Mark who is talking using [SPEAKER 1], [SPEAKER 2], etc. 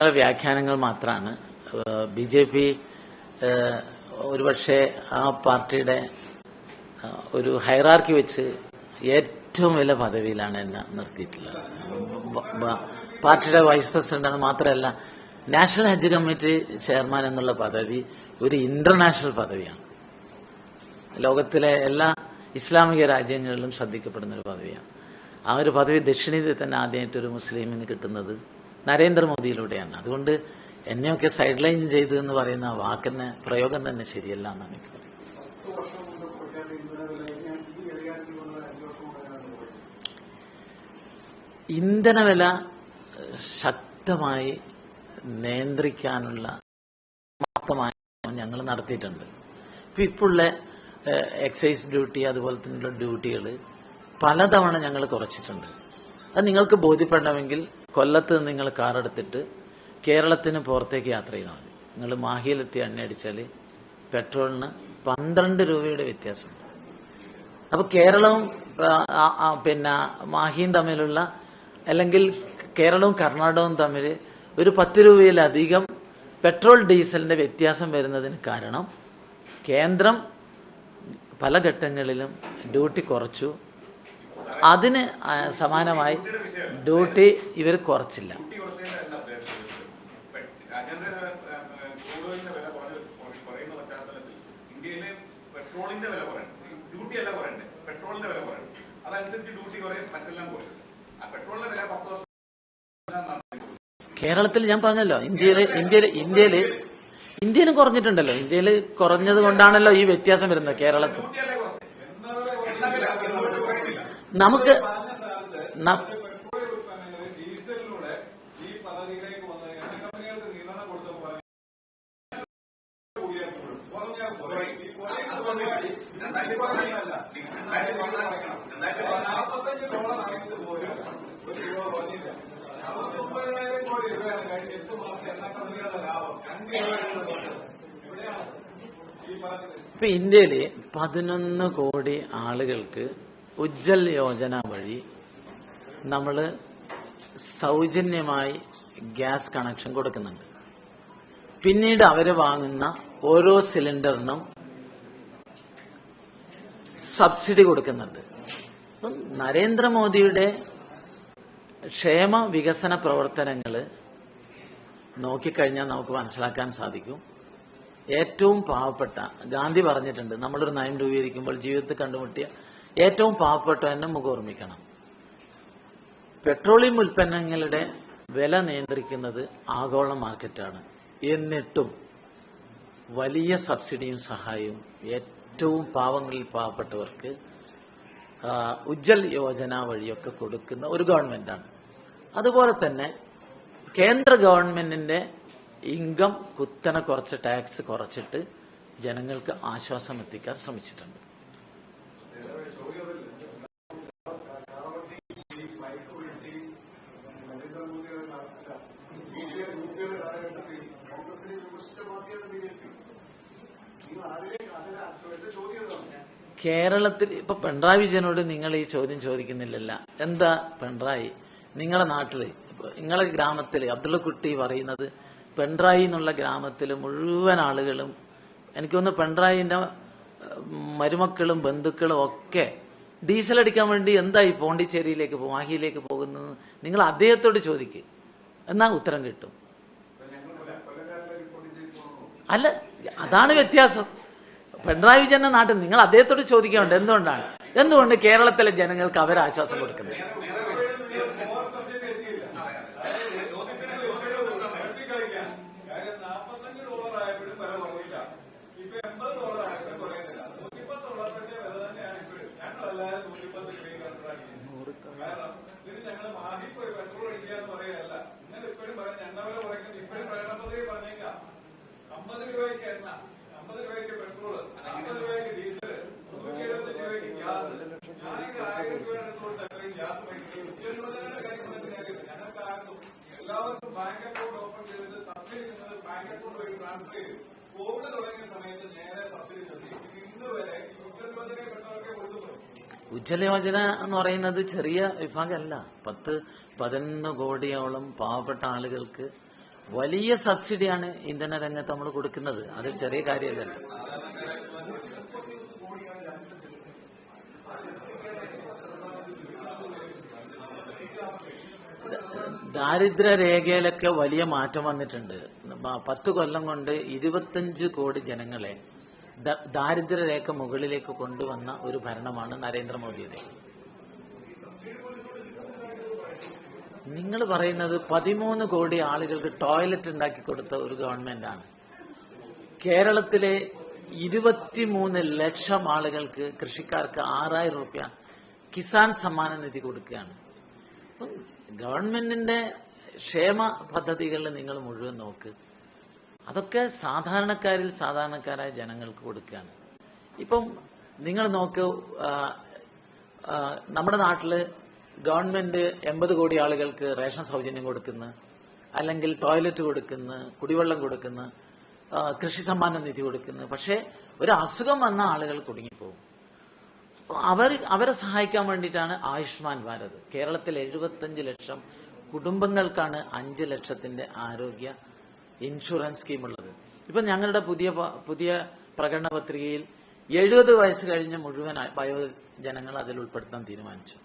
[SPEAKER 1] വ്യാഖ്യാനങ്ങൾ മാത്രമാണ്. B J P ഒരുപക്ഷെ ആ പാർട്ടിയുടെ ഒരു ഹൈറാർക്കി വെച്ച് ഏറ്റവും വലിയ പദവിയിലാണ് എന്നെ നിർത്തിയിട്ടുള്ളത്. പാർട്ടിയുടെ വൈസ് പ്രസിഡന്റ് എന്ന് മാത്രമല്ല നാഷണൽ ഹജ്ജ് കമ്മിറ്റി ചെയർമാൻ എന്നുള്ള പദവി ഒരു ഇന്റർനാഷണൽ പദവിയാണ്. ലോകത്തിലെ എല്ലാ ഇസ്ലാമിക രാജ്യങ്ങളിലും ശ്രദ്ധിക്കപ്പെടുന്ന ഒരു പദവിയാണ്. ആ ഒരു പദവി ദക്ഷിണേന്ത്യയിൽ തന്നെ ആദ്യമായിട്ട് ഒരു മുസ്ലിമിന് കിട്ടുന്നത് നരേന്ദ്രമോദിയിലൂടെയാണ്. അതുകൊണ്ട് എന്നെയൊക്കെ സൈഡ് ലൈൻ ചെയ്തു എന്ന് പറയുന്ന ആ വാക്കിന് പ്രയോഗം തന്നെ ശരിയല്ല എന്നാണ് എനിക്ക് ഇന്ധനവില ശക്തമായി നിയന്ത്രിക്കാനുള്ള ഞങ്ങൾ നടത്തിയിട്ടുണ്ട്. ഇപ്പൊ ഇപ്പോഴുള്ള എക്സൈസ് ഡ്യൂട്ടി അതുപോലെ തന്നെയുള്ള ഡ്യൂട്ടികൾ പലതവണ ഞങ്ങൾ കുറച്ചിട്ടുണ്ട്. അത് നിങ്ങൾക്ക് ബോധ്യപ്പെടണമെങ്കിൽ കൊല്ലത്ത് നിങ്ങൾ കാർ എടുത്തിട്ട് കേരളത്തിന് പുറത്തേക്ക് യാത്ര ചെയ്താൽ മതി. നിങ്ങൾ മാഹിയിലെത്തി എണ്ണയടിച്ചാൽ പെട്രോളിന് പന്ത്രണ്ട് രൂപയുടെ വ്യത്യാസമുണ്ട് അപ്പൊ കേരളവും പിന്നെ മാഹിയും തമ്മിലുള്ള അല്ലെങ്കിൽ കേരളവും കർണാടകവും തമ്മിൽ ഒരു പത്ത് രൂപയിലധികം പെട്രോൾ ഡീസലിന്റെ വ്യത്യാസം വരുന്നതിന് കാരണം കേന്ദ്രം പല ഘട്ടങ്ങളിലും ഡ്യൂട്ടി കുറച്ചു. അതിന് സമാനമായി ഡ്യൂട്ടി ഇവർ കുറച്ചില്ല.
[SPEAKER 2] ഡ്യൂട്ടി കുറച്ചതിന്റെ അല്ല ഉദ്ദേശിച്ചത്. രാജ്യാന്തര ക്രൂഡോയിലിന്റെ വില കുറഞ്ഞ് കുറയുന്ന പശ്ചാത്തലത്തിൽ ഇന്ത്യയിലെ പെട്രോളിന്റെ വില കുറയണം ഡ്യൂട്ടി അല്ല കുറയണ്ടേ? പെട്രോളിന്റെ വില കുറയണം അതനുസരിച്ച് ഡ്യൂട്ടി കുറയും മറ്റെല്ലാം കുറയും. ആ പെട്രോളിന്റെ വില പത്ത് വർഷം
[SPEAKER 1] കേരളത്തിൽ ഞാൻ പറഞ്ഞല്ലോ ഇന്ത്യയിൽ ഇന്ത്യയിൽ ഇന്ത്യയിൽ ഇന്ത്യയിലും കുറഞ്ഞിട്ടുണ്ടല്ലോ. ഇന്ത്യയിൽ കുറഞ്ഞത് കൊണ്ടാണല്ലോ ഈ വ്യത്യാസം വരുന്നത് കേരളത്തിൽ
[SPEAKER 2] ഡ്യൂട്ടിയല്ലേ കുറച്ച് എണ്ണ വില കുറയുന്നില്ല
[SPEAKER 1] നമുക്ക് ഇപ്പൊ ഇന്ത്യയിൽ പതിനൊന്ന് കോടി ആളുകൾക്ക് ഉജ്ജൽ യോജന വഴി നമ്മൾ സൗജന്യമായി ഗ്യാസ് കണക്ഷൻ കൊടുക്കുന്നുണ്ട്. പിന്നീട് അവർ വാങ്ങുന്ന ഓരോ സിലിണ്ടറിനും സബ്സിഡി കൊടുക്കുന്നുണ്ട്. നരേന്ദ്രമോദിയുടെ ക്ഷേമ വികസന പ്രവർത്തനങ്ങൾ നോക്കിക്കഴിഞ്ഞാൽ നമുക്ക് മനസ്സിലാക്കാൻ സാധിക്കും. ഏറ്റവും പാവപ്പെട്ട ഗാന്ധി പറഞ്ഞിട്ടുണ്ട് നമ്മളൊരു നയം രൂപീകരിക്കുമ്പോൾ ജീവിതത്തിൽ കണ്ടുമുട്ടിയ ഏറ്റവും പാവപ്പെട്ടവനെ മുഖോർമ്മിക്കണം പെട്രോളിയം ഉൽപ്പന്നങ്ങളുടെ വില നിയന്ത്രിക്കുന്നത് ആഗോള മാർക്കറ്റാണ്. എന്നിട്ടും വലിയ സബ്സിഡിയും സഹായവും ഏറ്റവും പാവങ്ങളിൽ പാവപ്പെട്ടവർക്ക് ഉജ്ജൽ യോജന വഴിയൊക്കെ കൊടുക്കുന്ന ഒരു ഗവൺമെന്റാണ്. അതുപോലെ തന്നെ കേന്ദ്ര ഗവൺമെന്റിന്റെ ഇൻകം കുത്തനെ കുറച്ച് ടാക്സ് കുറച്ചിട്ട് ജനങ്ങൾക്ക് ആശ്വാസം എത്തിക്കാൻ ശ്രമിച്ചിട്ടുണ്ട്. കേരളത്തിൽ ഇപ്പൊ പിണറായി വിജയനോട് നിങ്ങൾ ഈ ചോദ്യം ചോദിക്കുന്നില്ലല്ല. എന്താ പിണറായി? നിങ്ങളുടെ നാട്ടിൽ നിങ്ങളെ ഗ്രാമത്തിൽ അബ്ദുള്ളക്കുട്ടി പറയുന്നത് പിണറായി എന്നുള്ള ഗ്രാമത്തിൽ മുഴുവൻ ആളുകളും എനിക്കൊന്ന് പിണറായിന്റെ മരുമക്കളും ബന്ധുക്കളും ഒക്കെ ഡീസൽ അടിക്കാൻ വേണ്ടി എന്തായി പോണ്ടിച്ചേരിയിലേക്ക് മാഹിയിലേക്ക് പോകുന്നത് നിങ്ങൾ അദ്ദേഹത്തോട് ചോദിക്ക്. എന്നാ ഉത്തരം കിട്ടും. അല്ല അതാണ് വ്യത്യാസം. പിണറായി വിജയന്റെ നാട്ടിൽ നിങ്ങൾ അദ്ദേഹത്തോട് ചോദിക്കാറുണ്ട് എന്തുകൊണ്ടാണ്? എന്തുകൊണ്ട് കേരളത്തിലെ ജനങ്ങൾക്ക് അവർ ആശ്വാസം കൊടുക്കുന്നത്?
[SPEAKER 2] ആയപ്പോഴും അമ്പത് രൂപയ്ക്ക് എണ്ണ. അമ്പത് രൂപയ്ക്ക് പെട്രോൾ അമ്പത് രൂപയ്ക്ക് ഡീസൽ നൂറ്റി എഴുപത്തഞ്ച് രൂപയ്ക്ക് ഗ്യാസ്. ഞാനെങ്കിൽ ആയിരം രൂപയുടെ അടുത്തോട്ട് അത്രയും ഞങ്ങൾക്ക് എല്ലാവർക്കും ബാങ്ക് അക്കൗണ്ട് ഓപ്പൺ ചെയ്തിട്ട് സബ്സിഡി എന്നത് ബാങ്ക് അക്കൗണ്ട് വഴി ട്രാൻസ്ഫർ ചെയ്തു കോവിഡ് തുടങ്ങിയ സമയത്ത് നേരെ സബ്സിഡി നൽകി ഇന്ന് വരെ നൂറ്റൻപതിനെ പെട്ടവർക്ക് കൊടുത്തിട്ടുണ്ട്.
[SPEAKER 1] ഉജ്ജ്വല യോജന എന്ന് പറയുന്നത് ചെറിയ വിഭാഗമല്ല. പത്ത് പതിനൊന്ന് കോടിയോളം പാവപ്പെട്ട ആളുകൾക്ക് വലിയ സബ്സിഡിയാണ് ഇന്ധന രംഗത്ത് നമ്മൾ കൊടുക്കുന്നത്. അത് ചെറിയ കാര്യമല്ലല്ലോ ദാരിദ്ര്യ രേഖയിലൊക്കെ വലിയ മാറ്റം വന്നിട്ടുണ്ട്. പത്ത് കൊല്ലം കൊണ്ട് ഇരുപത്തഞ്ച് കോടി ജനങ്ങളെ ദാരിദ്ര്യ രേഖ മുകളിലേക്ക് കൊണ്ടുവന്ന ഒരു ഭരണമാണ് നരേന്ദ്രമോദിയുടെ. നിങ്ങൾ പറയുന്നത് പതിമൂന്ന് കോടി ആളുകൾക്ക് ടോയ്ലറ്റ് ഉണ്ടാക്കി കൊടുത്ത ഒരു ഗവൺമെന്റാണ് കേരളത്തിലെ ഇരുപത്തിമൂന്ന് ലക്ഷം ആളുകൾക്ക് കൃഷിക്കാർക്ക് ആറായിരം റുപ്യ കിസാൻ സമ്മാന നിധി കൊടുക്കുകയാണ്. ഗവൺമെന്റിന്റെ ക്ഷേമ പദ്ധതികൾ നിങ്ങൾ മുഴുവൻ നോക്ക്. അതൊക്കെ സാധാരണക്കാരിൽ സാധാരണക്കാരായ ജനങ്ങൾക്ക് കൊടുക്കുകയാണ്. ഇപ്പം നിങ്ങൾ നോക്ക് നമ്മുടെ നാട്ടിൽ ഗവൺമെന്റ് എൺപത് കോടി ആളുകൾക്ക് റേഷൻ സൗജന്യം കൊടുക്കുന്നു അല്ലെങ്കിൽ ടോയ്ലറ്റ് കൊടുക്കുന്നു കുടിവെള്ളം കൊടുക്കുന്നു കൃഷി സമ്മാന നിധി കൊടുക്കുന്നു പക്ഷേ ഒരു അസുഖം വന്ന ആളുകൾ കുടുങ്ങിപ്പോകും. അവർ അവരെ സഹായിക്കാൻ വേണ്ടിയിട്ടാണ് ആയുഷ്മാൻ ഭാരത്. കേരളത്തിൽ എഴുപത്തഞ്ച് ലക്ഷം കുടുംബങ്ങൾക്കാണ് അഞ്ച് ലക്ഷത്തിന്റെ ആരോഗ്യ ഇൻഷുറൻസ് സ്കീം ഉള്ളത് ഇപ്പൊ ഞങ്ങളുടെ പുതിയ പുതിയ പ്രകടന പത്രികയിൽ എഴുപത് വയസ്സ് കഴിഞ്ഞ മുഴുവൻ വയോജനങ്ങൾ അതിൽ ഉൾപ്പെടുത്താൻ തീരുമാനിച്ചു.